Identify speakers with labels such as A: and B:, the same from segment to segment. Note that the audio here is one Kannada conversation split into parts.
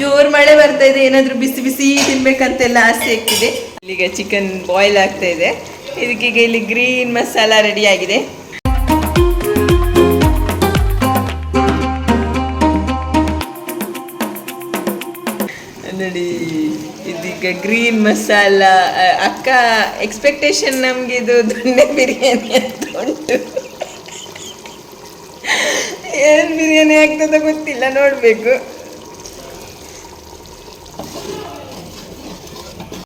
A: ಜೋರ್ ಮಳೆ ಬರ್ತಾ ಇದೆ, ಏನಾದ್ರೂ ಬಿಸಿ ಬಿಸಿ ತಿನ್ಬೇಕಂತೆಲ್ಲ ಆಸೆ ಆಗ್ತಿದೆ. ಇಲ್ಲಿಗೆ ಚಿಕನ್ ಬಾಯ್ಲ್ ಆಗ್ತಾ ಇದೆ. ಇದಕ್ಕೀಗ ಇಲ್ಲಿ ಗ್ರೀನ್ ಮಸಾಲ ರೆಡಿ ಆಗಿದೆ. ನೋಡಿ, ಇದೀಗ ಗ್ರೀನ್ ಮಸಾಲ ಅಕ್ಕ ಎಕ್ಸ್ಪೆಕ್ಟೇಷನ್ ನಮ್ಗೆ ಇದು ದೊಣ್ಣೆ ಬಿರಿಯಾನಿ ಅಂತ ಉಂಟು. ಏನ್ ಬಿರಿಯಾನಿ ಆಗ್ತದ ಗೊತ್ತಿಲ್ಲ, ನೋಡ್ಬೇಕು.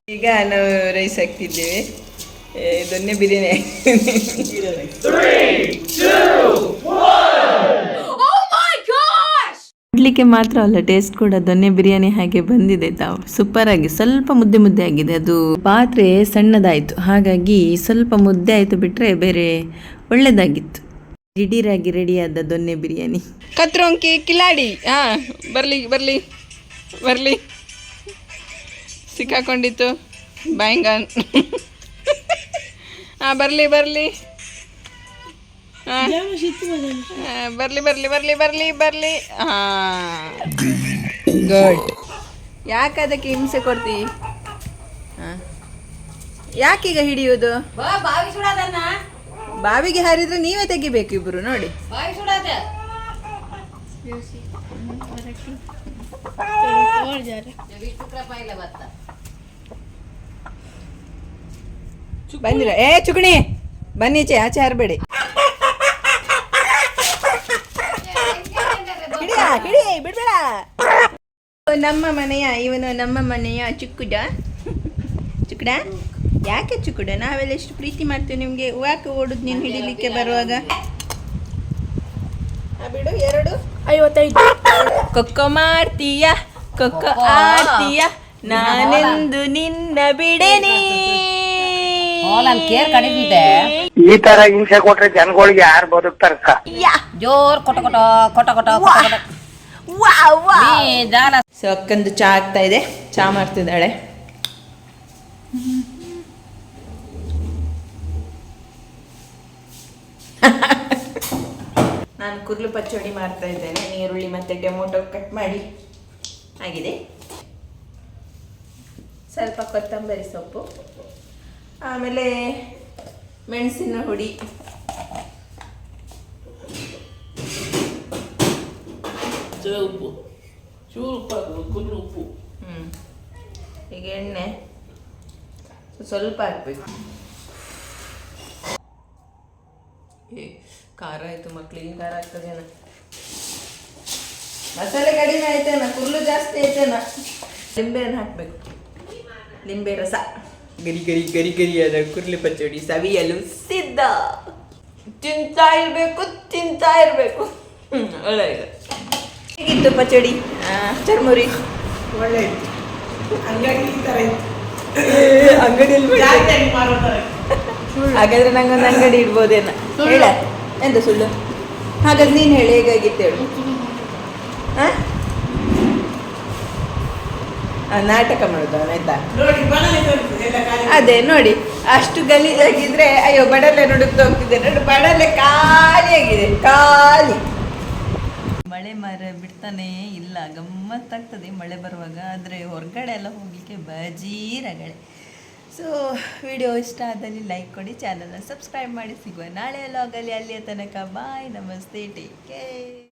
A: ಈಗ ನಾವು ರೈಸ್ ಹಾಕ್ತಿದ್ದೇವೆ. ಏ, ದೊಣ್ಣೆ ಬಿರಿಯಾನಿ.
B: ನೋಡಲಿಕ್ಕೆ ಮಾತ್ರ ಅಲ್ಲ ಟೇಸ್ಟ್ ಕೂಡ ದೊನ್ನೆ ಬಿರಿಯಾನಿ ಹಾಗೆ ಬಂದಿದೆ. ತಾವು ಸೂಪರ್ ಆಗಿ ಸ್ವಲ್ಪ ಮುದ್ದೆ ಮುದ್ದೆ ಆಗಿದೆ. ಅದು ಪಾತ್ರೆ ಸಣ್ಣದಾಯಿತು. ಹಾಗಾಗಿ ಸ್ವಲ್ಪ ಮುದ್ದೆ ಆಯಿತು ಬಿಟ್ಟರೆ ಬೇರೆ ಒಳ್ಳೆದಾಗಿತ್ತು. ದಿಢೀರಾಗಿ ರೆಡಿಯಾದ ದೊನ್ನೆ ಬಿರಿಯಾನಿ.
A: ಕತ್ರೋಂಕಿ ಕಿಲಾಡಿ. ಹಾ ಬರ್ಲಿ ಬರ್ಲಿ ಬರ್ಲಿ. ಸಿಕ್ಕಾಕೊಂಡಿತ್ತು. ಬ್ಯಾಂಗನ್ ಹಾಂ ಬರಲಿ ಬರಲಿ. ಹಾಂ. ಬರಲಿ ಬರಲಿ ಬರಲಿ ಬರಲಿ ಬರಲಿ. ಹಾಂ. ಗುಡ್ ಯಾಕೆ ಅದಕ್ಕೆ ಹಿಂಸೆ ಕೊಡ್ತಿ? ಹಾ. ಯಾಕೀಗ ಹಿಡಿಯೋದು ಬಾವಿಗೆ ಹಾರಿದ್ರೆ ನೀವೇ ತೆಗಿಬೇಕು ಇಬ್ರು ನೋಡಿ.
C: ಬಾವಿ ಸುಡಾದ
A: ಬಂದಿರ. ಏ ಚುಕಣಿ ಬನ್ನಿಚೆ ಆಚೆ ಹಾರಬೇಡಿ. ಹಿಡಿಯ ಹಿಡಿ ಬಿಡ್ಬೇಡ. ನಮ್ಮ ಮನೆಯ ಇವನು ನಮ್ಮ ಮನೆಯ ಚುಕ್ಕುಡ. ಚುಕ್ಕುಡ? ಯಾಕೆ ಚುಕ್ಕುಡ? ನಾವೆಲ್ಲ ಎಷ್ಟು ಪ್ರೀತಿ ಮಾಡ್ತೀವಿ ನಿಮಗೆ. ಯಾಕೆ ಓಡುದು ನೀನು ಹಿಡಿಲಿಕ್ಕೆ ಬರುವಾಗ? ಆ, ಬಿಡು ಎರಡು.
C: ಐವತ್ತೈದು.
A: ಕೊಕ್ಕೊ ಮಾಡ್ತೀಯ? ಕೊಕ್ಕೊ ಆರ್ತಿಯ ನಾನೆಂದು ನಿನ್ನ ಬಿಡೆನಿ.
C: ನಾನು ಕೇರ್ ಕಡಿದಿದ್ದೆ
D: ಈ ತರ ಹಿಂಸೆ ಕೊಟ್ರೆ ಜನಗಳಿಗೆ ಯಾರು ಬದುಕ್ತಾರಕ್ಕ
C: ಜೋರ್ ಕೊಟ ಕೊಟ ಕೊಟ ಕೊಟ ಕೊಟ ಕೊಟ. ನೀ ಜಾಲ
A: ಸೊ ಅಕ್ಕಂದು ಚಾ ಆಗ್ತಾ ಇದೆ. ಚಾ ಮಾಡ್ತಿದ್ದಾಳೆ. ನಾನು ಕುರ್ಲು ಪಚ್ಚಡಿ ಮಾಡ್ತಾ ಇದ್ದೇನೆ. ಈರುಳ್ಳಿ ಮತ್ತೆ ಟೊಮೊಟೊ ಕಟ್ ಮಾಡಿ. ಆಗಿದೆ. ಸ್ವಲ್ಪ ಕೊತ್ತಂಬರಿ ಸೊಪ್ಪು ಆಮೇಲೆ ಮೆಣಸಿನ ಹುಡಿ. ಹ್ಞೂ ಈಗ ಎಣ್ಣೆ. ಸ್ವಲ್ಪ ಹಾಕ್ಬೇಕು. ಏ ಖಾರ ಆಯಿತು ಮಕ್ಳಿಗೆ ಖಾರ ಆಗ್ತದೇನ ಮಸಾಲೆ ಕಡಿಮೆ ಆಯ್ತೇನ? ಕುರ್ಲು ಜಾಸ್ತಿ ಆಯ್ತೇನ? ಲಿಂಬೆಹಣ್ಣು ಹಾಕಬೇಕು. ಲಿಂಬೆ ರಸ. ಗರಿ ಗರಿ ಗರಿ ಗರಿಯಾದ ಕುರ್ಲಿ ಪಚ್ಚಡಿ ಸವಿಯಲು ಸಿದ್ಧ. ತಿಂತಾ ಇರಬೇಕು ತಿಂತಾ ಇರಬೇಕು. ಒಳ್ಳೆ ಇದೆ ಹೇಗಿತ್ತು ಪಚಡಿ ಆ, ಚರ್ಮುರಿ?
E: ಒಳ್ಳೆ
A: ಅಂಗಡಿಯಲ್ಲಿ ಹಾಗಾದ್ರೆ ನಂಗೊಂದು ಅಂಗಡಿ ಇಡ್ಬೋದೇನ? ಹೇಳ. ಎಂತ ಸುಳ್ಳು? ಹಾಗಾದ್ರೆ ನೀನು ಹೇಳಿ ಹೇಗಾಗಿತ್ತು ಹೇಳು. ನಾಟಕ ಮಾಡೋದು ಆಯ್ತಾ?
E: ಎಲ್ಲ
A: ಅದೇ ನೋಡಿ ಅಷ್ಟು ಗಲೀಜಾಗಿದ್ರೆ ಅಯ್ಯೋ ಬಡಲೆ ನುಡುಕ್ತಾ ಹೋಗ್ತಿದೆ. ನೋಡಿ ಬಡಲೆ ಖಾಲಿಯಾಗಿದೆ ಖಾಲಿ.
B: ಮಳೆ ಮರ ಬಿಡ್ತಾನೆ ಇಲ್ಲ ಗಮ್ಮತ್ತಾಗ್ತದೆ ಮಳೆ ಬರುವಾಗ. ಆದರೆ ಹೊರಗಡೆ ಎಲ್ಲ ಹೋಗಲಿಕ್ಕೆ ಬಜೀ ರಗಳೆ ಸೊ ವಿಡಿಯೋ ಇಷ್ಟ ಆದಲ್ಲಿ ಲೈಕ್ ಕೊಡಿ ಚಾನಲ್ನ ಸಬ್ಸ್ಕ್ರೈಬ್ ಮಾಡಿ. ಸಿಗುವ ನಾಳೆ ಲಾಗಲ್ಲಿ ಅಲ್ಲಿಯ ತನಕ. ಬಾಯ್ ನಮಸ್ತೆ ಟೇಕ್ ಕೇರ್